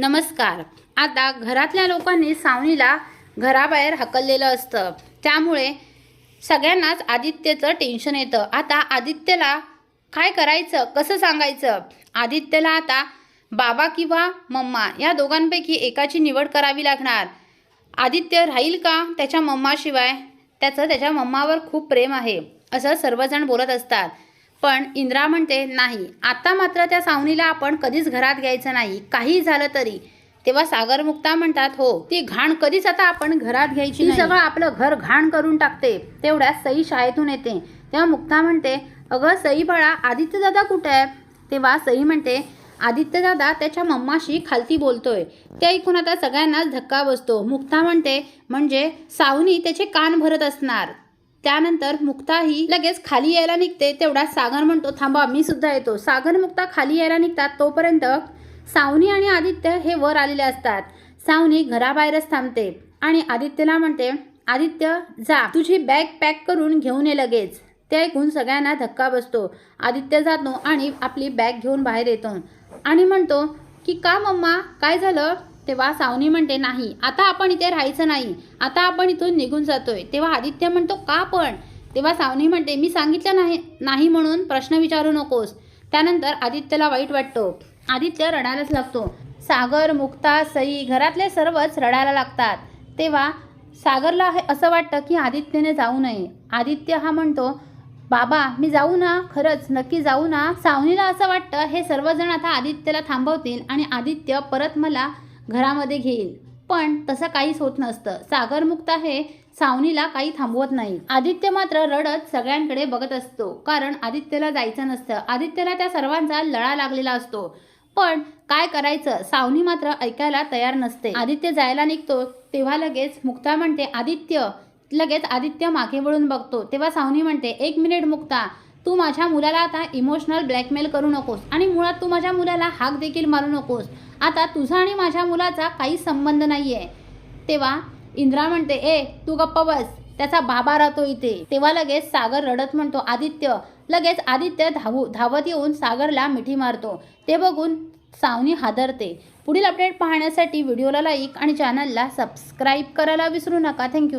नमस्कार. आता घरातल्या लोकांनी सावनीला घराबाहेर हकललेलं असतं. त्यामुळे सगळ्यांनाच आदित्यचं टेन्शन येतं. आता आदित्यला काय करायचं? कसं सांगायचं? आदित्यला आता बाबा किंवा मम्मा या दोघांपैकी एकाची निवड करावी लागणार. आदित्य राहील का त्याच्या मम्माशिवाय? त्याचं त्याच्या मम्मावर खूप प्रेम आहे असं सर्वजण बोलत असतात. पण इंद्रा म्हणते नाही आता मात्र त्या सावनीला आपण कधीच घरात घ्यायचं नाही. काही झालं तरी. तेव्हा सागर मुक्ता म्हणतात हो ती घाण कधीच आता आपण घरात घ्यायची सगळं आपलं घर घाण करून टाकते. तेवढ्यात सई शाळेतून येते. तेव्हा मुक्ता म्हणते अगं सई बाळा आदित्य दादा कुठे आहे? तेव्हा सई म्हणते आदित्य दादा त्याच्या मम्माशी खालती बोलतोय. ते ऐकून आता सगळ्यांनाच धक्का बसतो. मुक्ता म्हणते म्हणजे सावनी त्याचे कान भरत असणार. त्यानंतर मुक्ताही लगेच खाली यायला निघते तेवढा सागर म्हणतो थांबा मी सुद्धा येतो. सागर मुक्ता खाली यायला निघतात तोपर्यंत सावनी आणि आदित्य हे वर आलेले असतात. सावनी घराबाहेरच थांबते आणि आदित्यला म्हणते आदित्य जा तुझी बॅग पॅक करून घेऊन ये लगेच. ते ऐकून सगळ्यांना धक्का बसतो. आदित्य जातो आणि आपली बॅग घेऊन बाहेर येतो आणि म्हणतो की का मम्मा काय झालं? तेव्हा सावनी म्हणते नाही आता आपण इथे राहायचं नाही. आता आपण इथून निघून जातोय. तेव्हा आदित्य म्हणतो का पण? तेव्हा सावनी म्हणते मी सांगितलं नाही नाही म्हणून प्रश्न विचारू नकोस. त्यानंतर आदित्यला वाईट वाटतो. आदित्य रडायलाच लागतो. सागर मुक्ता सई घरातले सर्वच रडायला लागतात. तेव्हा सागरला हे असं वाटतं की आदित्यने जाऊ नये. आदित्य हा म्हणतो बाबा मी जाऊ ना खरंच नक्की जाऊ ना. सावनीला असं वाटतं हे सर्वजण आता आदित्यला थांबवतील आणि आदित्य परत मला घरामध्ये घेईल. पण तसं काहीच होत नसतं. सागरमुक्ता हे सावनीला काही थांबवत नाही. आदित्य मात्र रडत सगळ्यांकडे बघत असतो. कारण आदित्यला जायचं नसतं. आदित्यला त्या सर्वांचा लळा लागलेला असतो. पण काय करायचं? सावनी मात्र ऐकायला तयार नसते. आदित्य जायला निघतो. तेव्हा लगेच मुक्ता म्हणते आदित्य. लगेच आदित्य मागे वळून बघतो. तेव्हा सावनी म्हणते एक मिनिट मुक्ता. तू माझ्या मुलाला आता इमोशनल ब्लॅकमेल करू नकोस आणि मुळात तू माझ्या मुलाला हाक देखील मारू नकोस. आता तुझा आणि माझ्या मुलाचा काही संबंध नाही आहे तेव्हा इंद्रा म्हणते ए तू गप्प बस. त्याचा बाबा राहतो इथे. तेव्हा लगेच सागर रडत म्हणतो आदित्य. लगेच आदित्य धावू धावत येऊन सागरला मिठी मारतो. ते बघून सावनी हादरते. पुढील अपडेट पाहण्यासाठी व्हिडिओला लाईक आणि चॅनलला सबस्क्राईब करायला विसरू नका. थँक्यू